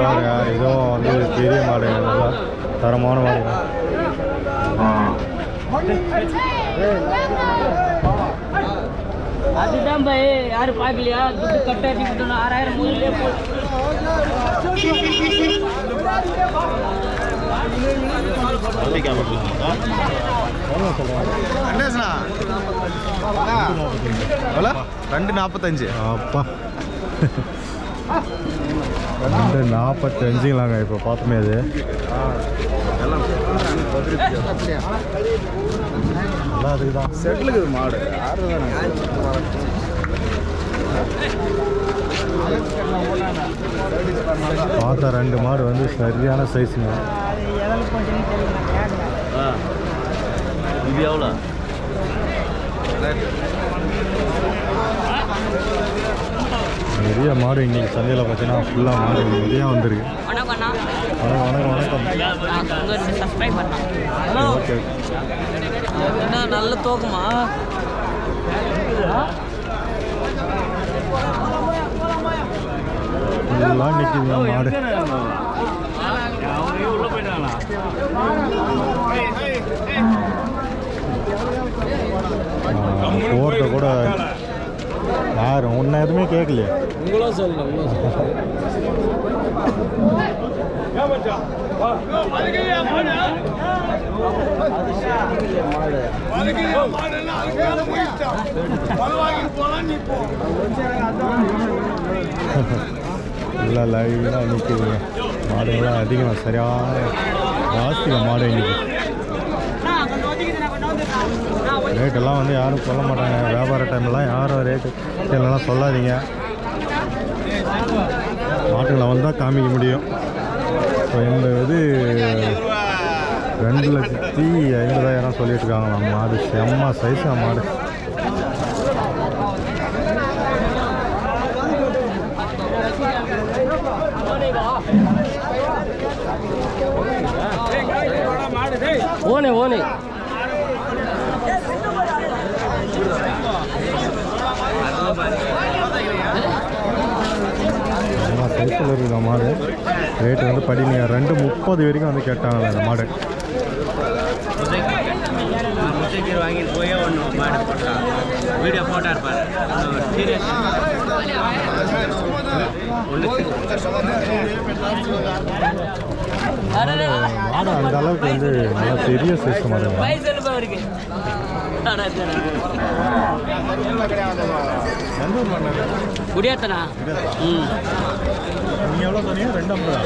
பாருங்க இதுவும் வந்து பெரிய மாடு நல்லா தரமான மாடு அதுதான் பை யாரும் பார்க்கலையா துட்டு கட்டாட்டி ஆறாயிரம் மூணுலேயே போ எவ்வளோ ரெண்டு நாற்பத்தஞ்சு அப்பா. ரெண்டு நாற்பத்தஞ்சுங்களாங்க இப்போ பார்த்தோமே அது. அதுக்கு தான் செட்டிலுக்கு மாடு. ஆறு பார்த்த ரெண்டு மாடு வந்து சரியான சைஸுங்க இது எவ்வளோ நிறைய மாடு இன்னைக்கு சந்தையில் பார்த்தீங்கன்னா ஃபுல்லாக மாடு நிறையா வந்திருக்கு. வணக்கம் வணக்கம் வணக்கம். ஓகே என்ன நல்ல தோக்குமா? ஃபுல்லாக நிற்கிதுங்க மாடு. போகிறத கூட யார்? உன்னை எதுவுமே கேட்கலையே உங்களும் இல்லை லைனாக நிற்கிதுங்க மாடுங்களாம் அதிகம் சரியான ஜாஸ்திங்க மாடு இன்னைக்கு. ரேட்டெல்லாம் வந்து யாரும் சொல்ல மாட்டாங்க. வியாபார டைம்லாம் யாரும் ரேட்டு இல்லைலாம் சொல்லாதீங்க. மாட்டுகளை வந்தால் காமிக்க முடியும். இப்போ இந்த இது ரெண்டு லட்சத்தி ஐம்பதாயிரம் சொல்லிட்டு இருக்காங்களாம். மாடு செம்ம சைஸாக மாடு. ஓனே ஓனே சைஸில் இருக்குது மாடு ரேட்டு வந்து படிங்க ரெண்டு முப்பது வரைக்கும் வந்து கேட்டாங்களே அந்த மாடு. வாங்கிட்டு போயே ஒன்று மாடு வீடியோ போட்டா இருப்பாரு. மாடு அந்த அளவுக்கு வந்து நல்லா பெரிய சைஸ் குடியாத்தனா? ம். நீங்கள் எவ்வளோ சொன்னீங்க ரெண்டு ஐம்பதா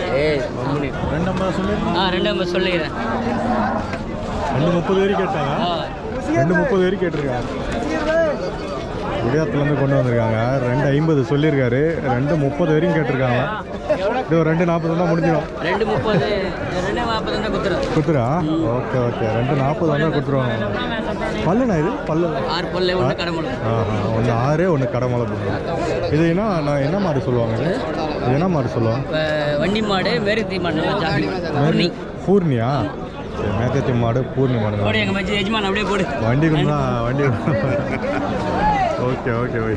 ரெண்டு ஐம்பதா சொல்லி ஆ ரெண்டு ஐம்பது சொல்லிக்கிறேன் ரெண்டு முப்பது வரைக்கும் கேட்டாங்க. ரெண்டு முப்பது வரைக்கும் கேட்டிருக்காங்க. குடியாத்துலேருந்து கொண்டு வந்திருக்காங்க. ரெண்டு ஐம்பது சொல்லியிருக்காரு. ரெண்டு முப்பது வரைக்கும் கேட்டிருக்காங்க. இது ஒரு ரெண்டு நாற்பது தான் முடிஞ்சிடும். ரெண்டு முப்பது கொடுத்துரா ஓகே ஓகே. ரெண்டு நாற்பது வந்தால் கொடுத்துருவாங்க பல்லுண்ணா இது? பல்லு. ஆறு பல்ல ஒன்று ஆறு ஒன்று கடமலை போடுறோம் இது என்ன நான் என்ன மாடு சொல்லுவாங்க இது? என்ன மாடு சொல்லுவாங்க? வண்டி மாடு மேருத்தி மாடு பூர்ணியா? மேத்தத்தி மாடு பூர்ணி மாடு வண்டி வண்டி ஓகே ஓகே ஓகே.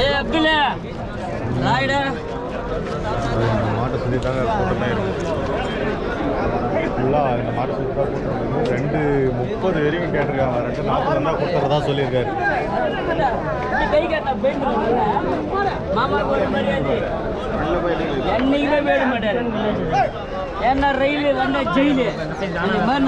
ஏய் அப்துல்ல. ராய்டா. மாட்டை சொல்லி தாங்க கூட்டமே இருக்கும். ஃபுல்லாக இந்த தான் கூட்டம் இருக்குது. ரெண்டு முப்பது வரைக்கும் கேட்டிருக்காங்க. ரெண்டு நாற்பது வந்தால் கொடுத்துறதா சொல்லியிருக்காரு. என்னைக்குமே போயிட மாட்டாரு. ஏன்னா ரயில் வந்தா ஜெயிலு. இந்த மாதிரி